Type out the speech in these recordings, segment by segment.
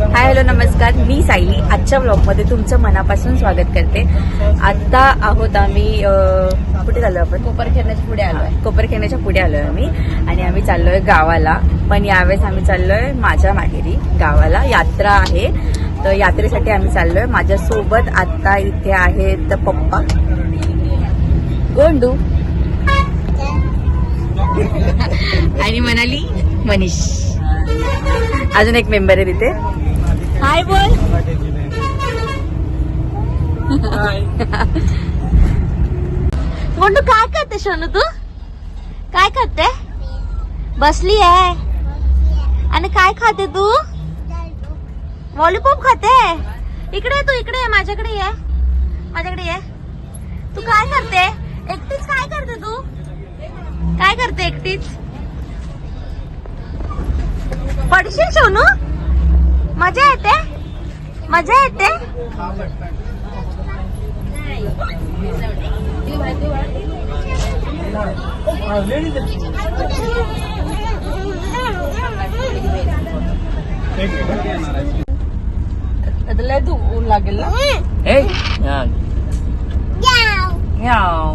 Hi hello नमस्कार. मी सायली. आजच्या ब्लॉगमध्ये तुमचं मनापासून स्वागत करते. आता आहोत आम्ही कुठे चाललो आपण? कोपरखेरण्याच्या पुढे आलोय. कोपरखेण्याच्या पुढे आलोय आम्ही. आणि आम्ही चाललोय गावाला. पण यावेळेस आम्ही चाललोय माझ्या माहेरी गावाला. यात्रा आहे. तर यात्रेसाठी आम्ही चाललोय. माझ्यासोबत आता इथे आहेत पप्पा. गोंडू. आणि म्हणाली मनीष. अजून एक मेंबर आहे तिथे हाय बोल. गोंडू काय करते सोनू तू? काय करते बसली आहे. आणि काय खाते तू? लॉलीपॉप खाते? इकडे तू इकडे माझ्याकडे ये. माझ्याकडे ये. तू काय करते? एकटीच काय करते तू? काय करते एकटीच? पडशील सोनू? मजा येते? मजा येते? लय तू ऊन लागेल ना?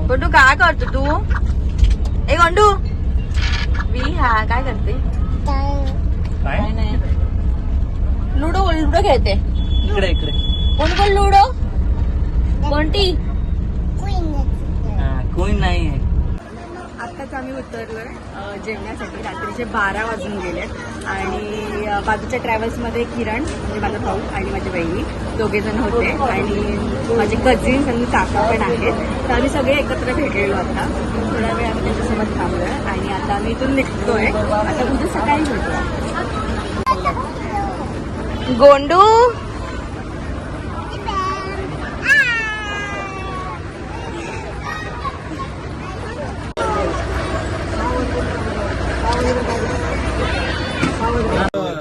गोंडू काय करतो तू? ए गोंडू मी हा काय करते? काय नाही. लुडो खेळते. इकडे इकडे. कोण कोण लुडो? कोणती? हा कोणी नाही आहे. आत्ताच आम्ही उतरलोय. जेवण्यासाठी रात्रीचे बारा वाजून गेलेत. आणि बाजूच्या ट्रॅव्हल्समध्ये किरण म्हणजे माझा भाऊ आणि माझी बहिणी दोघे जण होते. आणि माझे कझिन्स आणि काका पण आहेत. तर आम्ही सगळे एकत्र भेटलेलो आता. थोडा वेळ आम्ही त्यांच्यासोबत थांबलोय. आणि आता आम्ही इथून निघतोय. आता उद्या सकाळी भेटू. गोंडू?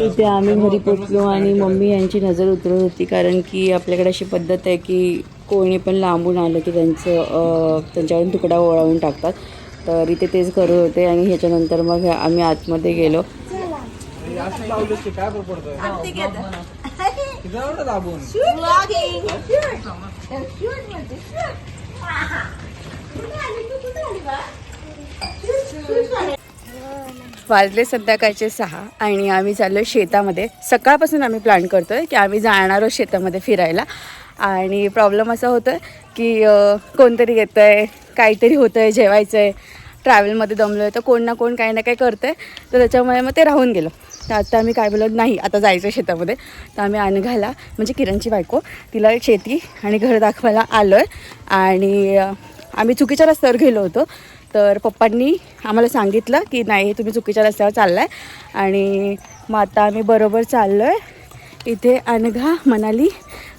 इथे आम्ही घरी पोचलो आणि मम्मी यांची नजर उतरत होती कारण की आपल्याकडे अशी पद्धत आहे की कोणी पण लांबून आलं की त्यांचं त्यांच्यावरून तुकडा ओळावून टाकतात. तर इथे तेच करत होते आणि ह्याच्यानंतर मग आम्ही आतमध्ये गेलो. वाजले संध्याकाळचे सहा आणि आम्ही चाललो शेतामध्ये. सकाळपासून आम्ही प्लॅन करतो आहे की आम्ही जाणार आहोत शेतामध्ये फिरायला. आणि प्रॉब्लेम असा होतो आहे की कोणतरी येतं आहे काहीतरी होतं आहे जेवायचं आहे ट्रॅव्हलमध्ये दमलो आहे तर कोण ना कोण काही ना काही करतं आहे तर त्याच्यामुळे मग ते राहून गेलं. तर आता आम्ही काय बोलत नाही आता जायचं आहे शेतामध्ये. तर आम्ही अनघाला म्हणजे किरणची बायको तिला शेती आणि घर दाखवायला आलो आहे आणि आम्ही चुकीच्या रस्त्यावर गेलो होतो. तर पप्पांनी आम्हाला सांगितलं की नाही तुम्ही चुकीच्या रस्त्यावर चाललाय. आणि मग आता आम्ही बरोबर चाललो आहे इथे अनघा मनाली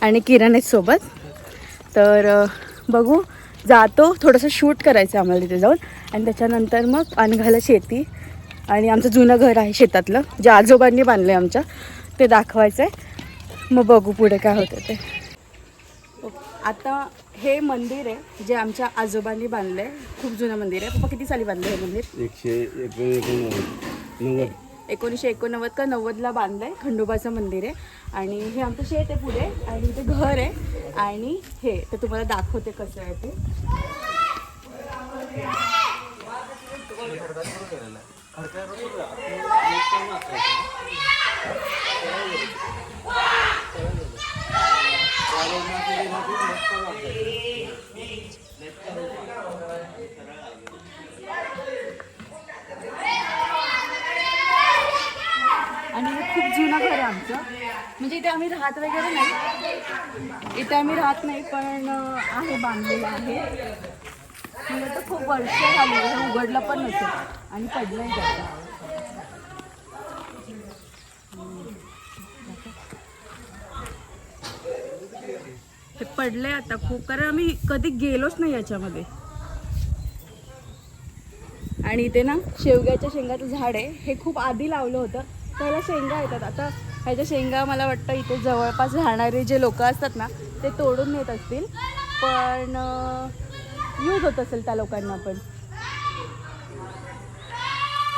आणि किरण आहेत सोबत. तर बघू जातो थोडंसं शूट करायचं आम्हाला तिथे जाऊन. आणि त्याच्यानंतर मग अनघाला शेती आणि आमचं जुनं घर आहे शेतातलं. जे आजोबांनी बांधलं आहे आमच्या ते दाखवायचं आहे मग बघू पुढे काय होतं ते. आता हे मंदिर आहे जे आमच्या आजोबांनी बांधलं आहे खूप जुनं मंदिर आहे. पप्पा किती साली बांधलं हे मंदिर? एकशे एक एकोणनव्वद. नव्वद. एकोणीसशे एकोणनव्वद का नव्वदला बांधलं आहे खंडोबाचं मंदिर आहे. आणि हे आमचं शेत आहे पुढे. आणि इथे घर आहे. आणि हे तर तुम्हाला दाखवते कसं आहे ते. आणि हे खूप जुनं घर आहे आमचं. म्हणजे इथे आम्ही राहत वगैरे नाही. इथे आम्ही राहत नाही पण आहे बांधलेलं आहे. म्हणजे तर खूप वर्ष झाली हे उघडलं पण नसेल आणि पडलंय जातं हे पडलंय आता खूप कारण आम्ही कधी गेलोच नाही याच्यामध्ये. आणि इथे ना शेवग्याच्या शेंगाचं झाड आहे. हे खूप आधी लावलं होतं. त्याला शेंगा येतात. आता ह्याच्या शेंगा मला वाटतं इथे जवळपास राहणारे जे लोक असतात ना ते तोडून नेत असतील. पण यूज होत असेल त्या लोकांना पण.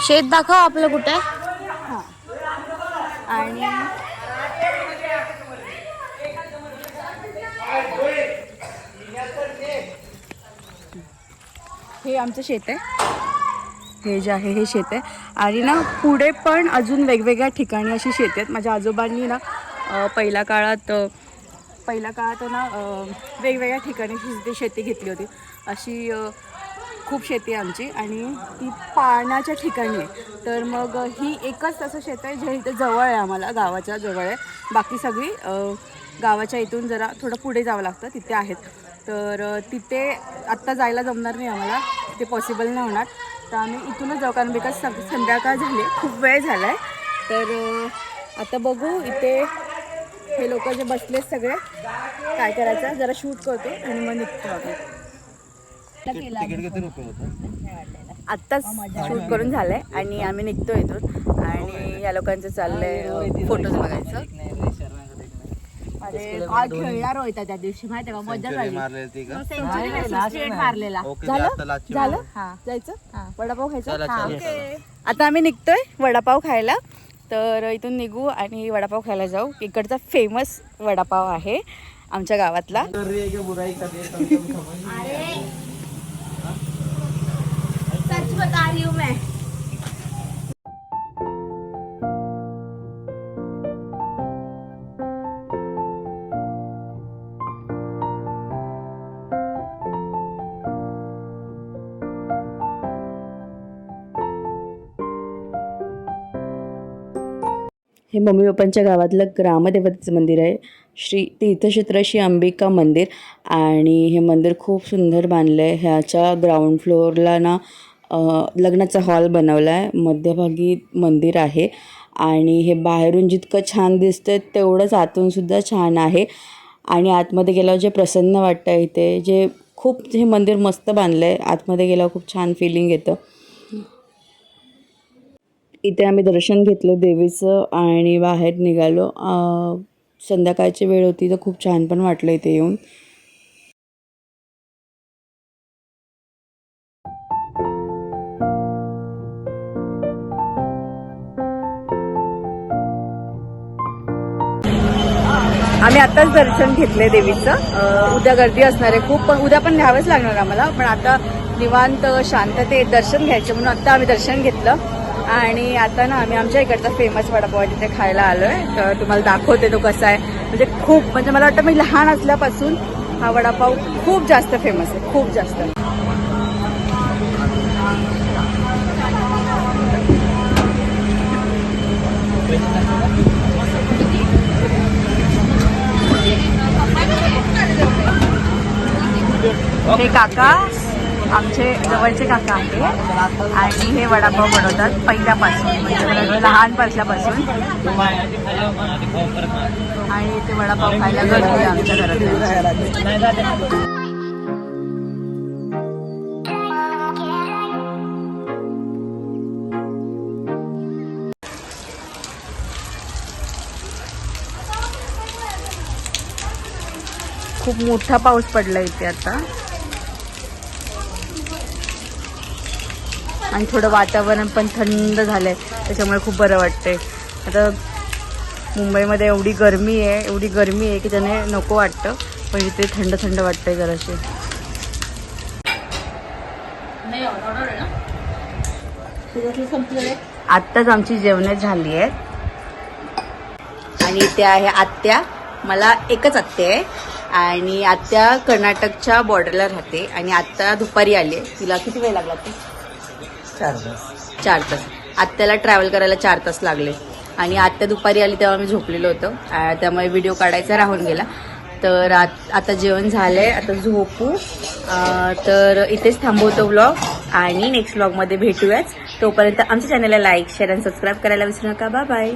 शेत दाखव आपलं कुठे हां. आणि हे आमचं शेत आहे. हे जे आहे हे शेत आहे. आणि ना पुढे पण अजून वेगवेगळ्या ठिकाणी अशी शेती आहेत. माझ्या आजोबांनी ना पहिल्या काळात पहिल्या काळात ना वेगवेगळ्या ठिकाणी शेती घेतली होती. अशी खूप शेती आहे आमची आणि ती पाण्याच्या ठिकाणी आहे. तर मग ही एकच असं शेत आहे जे इथे जवळ आहे आम्हाला गावाच्या जवळ आहे. बाकी सगळी गावाच्या इथून जरा थोडं पुढे जावं लागतं तिथे आहेत. तर तिथे आत्ता जायला जमणार नाही आम्हाला ते पॉसिबल नाही होणार. तर आम्ही इथूनच जाऊ कारण बिकॉज सग संध्याकाळ झाली खूप वेळ झाला आहे तर आता बघू इथे हे लोक जे बसले सगळे काय करायचं जरा शूट करतो आणि मग निघतो आम्ही. तिकीट किती रुपये होतं आत्ताच शूट करून झालंय आणि आम्ही निघतो इथून आणि या लोकांचं चाललंय फोटोज बघायचं त्या दिवशी माहिती का मजा सेंचुरी झाली मारलेली झालं? हा जायचं हा. वडापाव खायचा आता आम्ही निघतोय वडापाव खायला तर इथून निघू आणि वडापाव खायला जाऊ इकडचा फेमस वडापाव आहे आमच्या गावातला बता रही हूँ मैं। हे मम्मी पप्पांच्या गावातलं ग्रामदेवतेचं मंदिर आहे. श्री तीर्थक्षेत्र श्री अंबिका मंदिर आणि हे मंदिर खूप सुंदर बांधलं आहे ह्याच्या ग्राउंड फ्लोअरला ना लग्नाचा हॉल बनवला आहे मध्यभागी मंदिर आहे आणि हे बाहेरून जितकं छान दिसतं तेवढंच आतूनसुद्धा छान आहे. आणि आतमध्ये गेल्यावर जे प्रसन्न वाटतं इथे जे खूप हे मंदिर मस्त बांधलं आहे आतमध्ये गेल्यावर खूप छान फिलिंग येतं. इथे आम्ही दर्शन घेतलं देवीचं आणि बाहेर निघालो. संध्याकाळची वेळ होती तर खूप छान पण वाटलं इथे येऊन. आम्ही आताच दर्शन घेतले देवीचं. उद्या गर्दी असणार आहे खूप पण उद्या पण घ्यावंच लागणार आम्हाला. पण आता निवांत शांततेत दर्शन घ्यायचे म्हणून आता आम्ही दर्शन घेतलं. आणि आता ना आम्ही आमच्या इकडचा फेमस वडापाव तिथे खायला आलो आहे तर तुम्हाला दाखवते तो कसा आहे. म्हणजे खूप म्हणजे मला वाटतं मी लहान असल्यापासून हा वडापाव खूप जास्त फेमस आहे. खूप जास्त. हे काका आमचे जवळचे काका आहे आणि हे वडापाव बनवतात पहिल्यापासून म्हणजे लहान असल्यापासून आणि ते वडापाव खायला गर्दी आहे आमच्या घरात. खूप मोठा पाऊस पडला इथे आता. आणि थोडं वातावरण पण थंड झालंय त्याच्यामुळे खूप बरं वाटतंय. आता मुंबईमध्ये एवढी गरमी आहे एवढी गरमी आहे की त्याने नको वाटतं पण इथे थंड थंड वाटतंय जराशे. आत्ताच आमची जेवणं झाली आहेत आणि इथे आहे आत्या. मला एकच आत्या आहे. आणि आत्या कर्नाटकच्या बॉर्डरला राहते. आणि आत्ता दुपारी आली आहे. तिला किती वेळ लागला ते? चार तास. आत्याला ट्रॅव्हल करायला चार तास लागले. आणि आत्या दुपारी आली तेव्हा मी झोपलेलो होतो. त्यामुळे व्हिडिओ काढायचा राहून गेला. तर आत- आता जेवण झालंय. आता झोपू. तर इथेच थांबवतो व्लॉग आणि नेक्स्ट ब्लॉगमध्ये भेटूयाच. तोपर्यंत आमच्या चॅनलला लाईक शेअर आणि सबस्क्राईब करायला विसरू नका. Bye bye